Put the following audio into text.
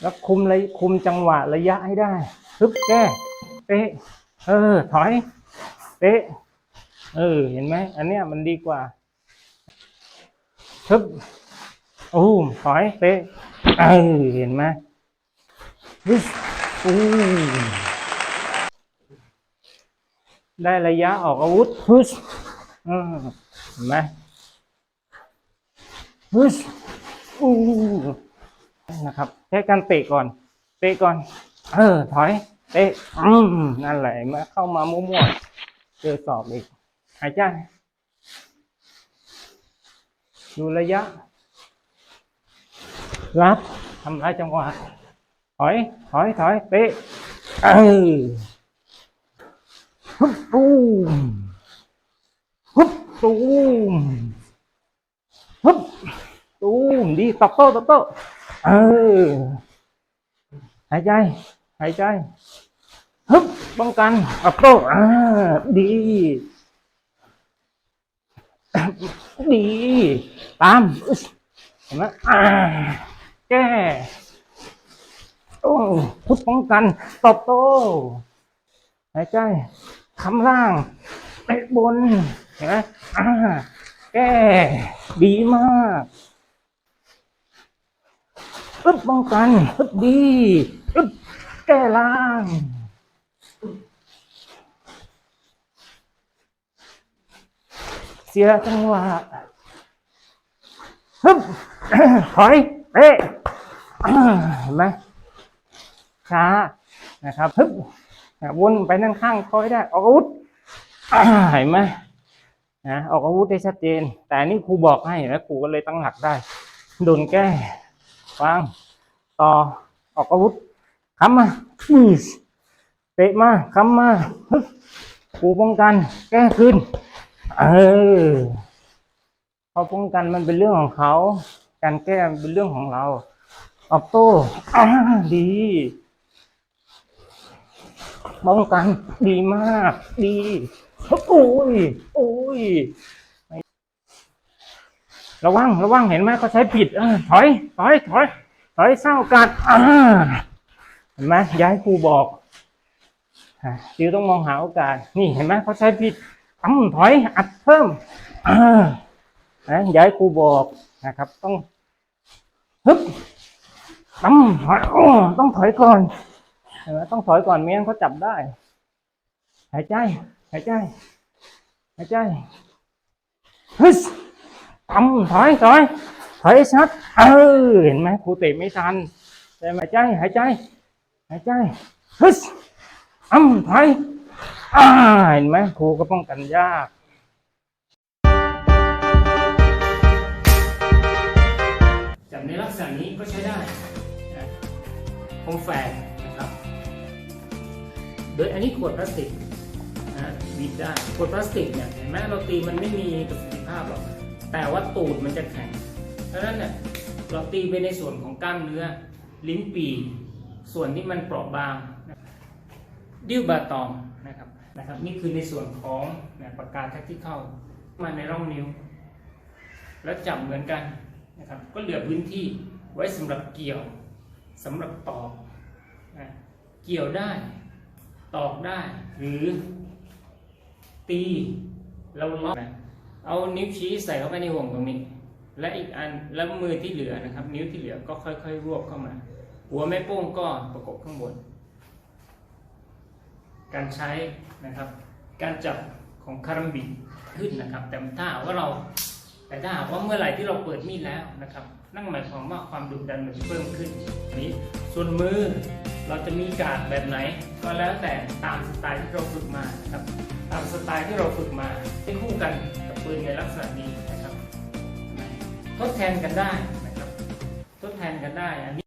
แล้วคุมเลยคุมจังหวะระยะให้ได้ฮึบแก้เป๊ะเออ ถอย เป๊ะเออ เห็นไหมอันเนี้ยมันดีกว่าฮึบโอ้ถอยเป๊ะเออเห็นไหมฮึบอู้ได้ระยะออกอาวุธฮึบเห็นไหมฮึบอู้ นะครับใช้การเตะก่อน เตะก่อน เออ ถอย เตะอืมนั่นแหละมาเข้ามามั่วๆเจอสอบอีก หายใจ ดูระยะ รับทำลายจังหวะ ถอย ถอย ถอย เตะ เออฮึบตูมฮึบตูมฮึบตูมดีตบโต้ตบโต้ เออหายใจ หายใจฮึบป้องกันอัพโต้อ่าดี ดี ตามเห็นไหมอ่าแก้โอ้ทุบป้องกันตบโต้หายใจคำล่างเตะบนเห็นไหมอ่าแก้ดีมาก อึบป้องกันอึบดีอึบแก้ล่างเสียจังหวะฮึบถอยเอ่าเห็นไหมช้านะครับฮึบวนไปนั่นข้างคอยได้ ออกอาวุธเห็นไหมนะออกอาวุธได้ชัดเจน แต่นนี่ครูบอกให้นะครูก็เลยตั้งหลักได้ โดนแก้ วาง ต่อ ออกอาวุธค้ำมาเตะมาค้ำมาปูป้องกัน แก้ขึ้น เออพอป้องกันมันเป็นเรื่องของเขา การแก้เป็นเรื่องของเรา ออกโต้ดีป้องกัน ดีมาก ดีโอ้ย โอ้ย ระวังระวังเห็นไหมเขาใช้ผิดอถอยถอยถอยถอยสร้ากาสอ่าเห็นไหมย้ายครูบอกจิวต้องมองหาโอกาส นี่เห็นไหมเขาใช้ผิดอ้ำถอยอัดเพิ่มนะย้ายครูบอกนะครับ ต้องฮึบตั้มถอยต้องถอยก่อนเห็นไหมต้องถอยก่อนไม่งั้นเขาจับได้ หายใจ หายใจ หายใจฮึส ทำถอยถอยถอยชัดเออเห็นไหมครูเตะไม่ทันแต่หายใจหายใจ หายใจฮึสอ้ำถอยอ่าเห็นไหมครูก็ป้องกันยากจับในลักษณะนี้ก็ใช้ได้นะคมแฝกนะครับ โดยอันนี้ขวดพลาสติกนะบีบได้ขวดพลาสติกเนี่ยเห็นไหมเราตีมันไม่มีประสิทธิภาพหรอก แต่ว่าตูดมันจะแข็งเพราะนั้นเนี่ยเราตีไปในส่วนของกล้ามเนื้อ ลิ้นปีส่วนที่มันเปราะบางดิ้วบาตอมนะครับนะครับนี่คือในส่วนของนะปากกาแท็กที่เข้ามาในร่องนิ้ว แล้วจับเหมือนกันนะครับก็เหลือพื้นที่ไว้สำหรับเกี่ยวสำหรับตอกนะเกี่ยวได้ ตอกได้ หรือตีเราล็อกนะ เอานิ้วชี้ใส่เข้าไปในห่วงตรงนี้ และอีกอันแล้วมือที่เหลือนะครับ นิ้วที่เหลือก็ค่อยๆ รวบเข้ามา หัวแม่โป้งก็ประกบข้างบน การใช้นะครับ การจับของคารัมบิขึ้นนะครับ แต่ถ้าหากว่าเราแต่ถ้าหากว่าเมื่อไหร่ที่เราเปิดมีดแล้วนะครับ นั่นหมายความว่าความดุดันมันเพิ่มขึ้นนี้ส่วนมือเราจะมีการแบบไหน ก็แล้วแต่ตามสไตล์ที่เราฝึกมานะครับ ตามสไตล์ที่เราฝึกมาให้คู่กัน ปืนในลักษณะนี้นะครับ ทดแทนกันได้นะครับ ทดแทนกันได้อันนี้